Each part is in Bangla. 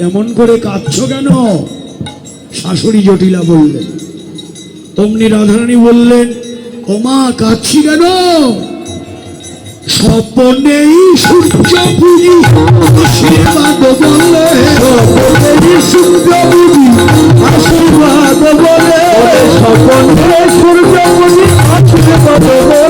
এমন করে কাঁদছ কেন? শাশুড়ি জটিলা বললেন। অমনি রাধারানী বললেন ও মা কাঁদছি কেন? স্বপ্নেই সূর্য পুজি আশীর্বাদ বললে সূর্য বুঝি আশীর্বাদ বলে স্বপনে সূর্য বুঝি আশীর্বাদ বলে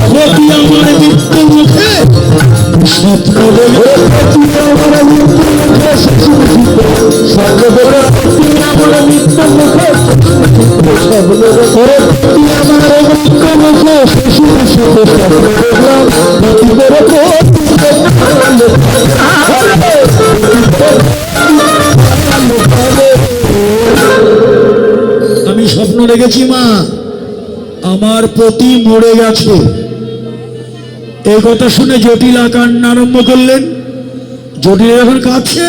আমি স্বপ্ন দেখেছি, মা। আমার পতি মরে গেছে। এই কথা শুনে জটিলা কান্না আরম্ভ করলেন। জটিলা যখন কাছে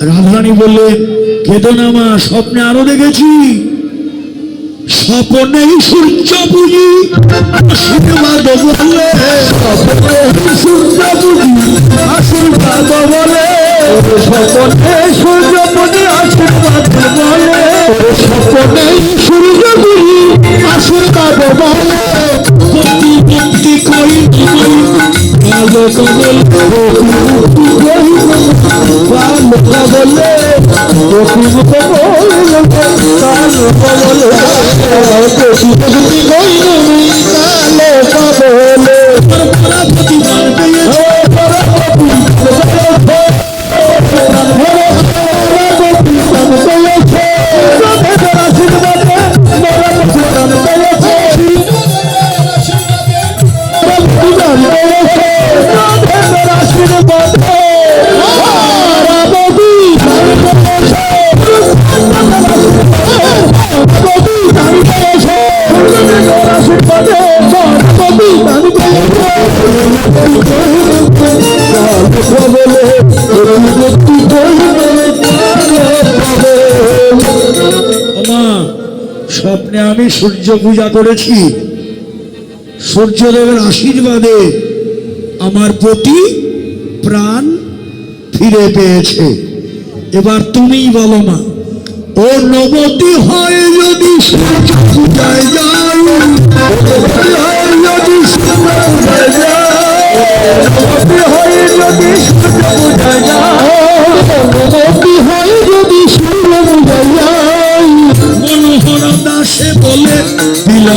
রাধারানী বললেন, কেঁদো না, মা, স্বপ্নে আরও দেখেছি। স্বপ্নেই সূর্য বুঝি আশীর্বাদ বললে সূর্য বুঝি আশীর্বাদ বলে। স্বপনে সূর্য বুঝি আশীর্বাদ বলে। স্বপনে সূর্য বুঝি আশীর্বাদ বলে পতি মুক্তি করি কালো কবল Kita 恙 স্বপ্নে আমি সূর্য পূজা করেছি। সূর্যদেবের আশীর্বাদে আমার প্রতি প্রাণ ফিরে পেয়েছে। এবার তুমিই বলো মা ও নবতী হয় যদি সূর্য পূজায় যদি হয় যদি সূর্য বুঝা যায়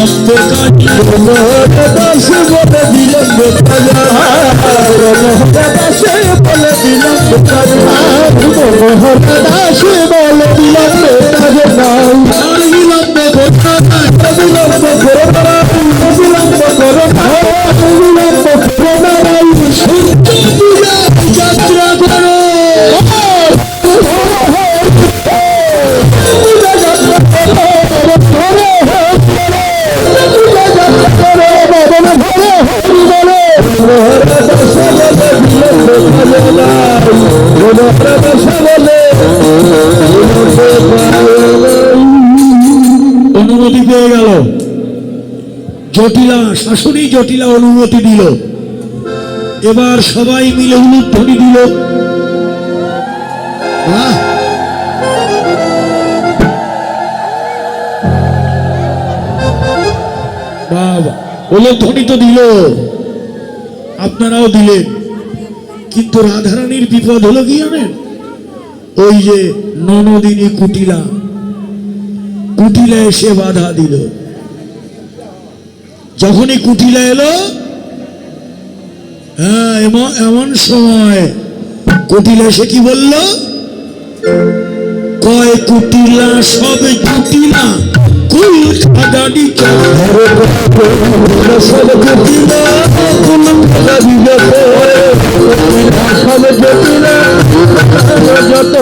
বিলম্ব কাজী দাসে বলে দিলাম কাজা দাসে বলে বিলম্ব কাজা দাসে জটিলা শাশুড়ি জটিলা অনুমতি দিল। এবার সবাই মিলে উলুধ্বনি দিল! বাবা, উলুধ্বনি তো দিল। আপনারাও দিলেন। কিন্তু রাধারানীর বিপদ হলো কি জানেন? ওই যে ননদিনী কুটিলা। কুটিলা এসে বাধা দিল। যখনই কুটিলা এলো হ্যাঁ এমন এমন সময় কুটিলা এসে কি বলল? কয়, কুটিলা সব জুটিলা কুল যত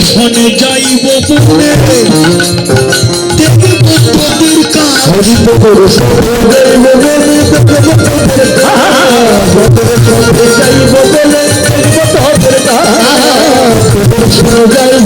সনে যাইব পুরে দেখব তোদের কাজ। যাইব বলে দেখব তোদের কাজ। যাইব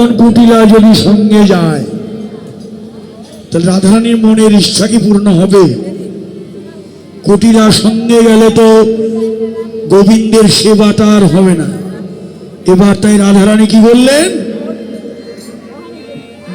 এখন কুটিলা যদি সঙ্গে যায়, তাহলে রাধারানীর মনের ইচ্ছা কি পূর্ণ হবে? কুটিলা সঙ্গে গেলে তো গোবিন্দের সেবাটা আর হবে না। এবার তাই রাধারানী কি বললেন?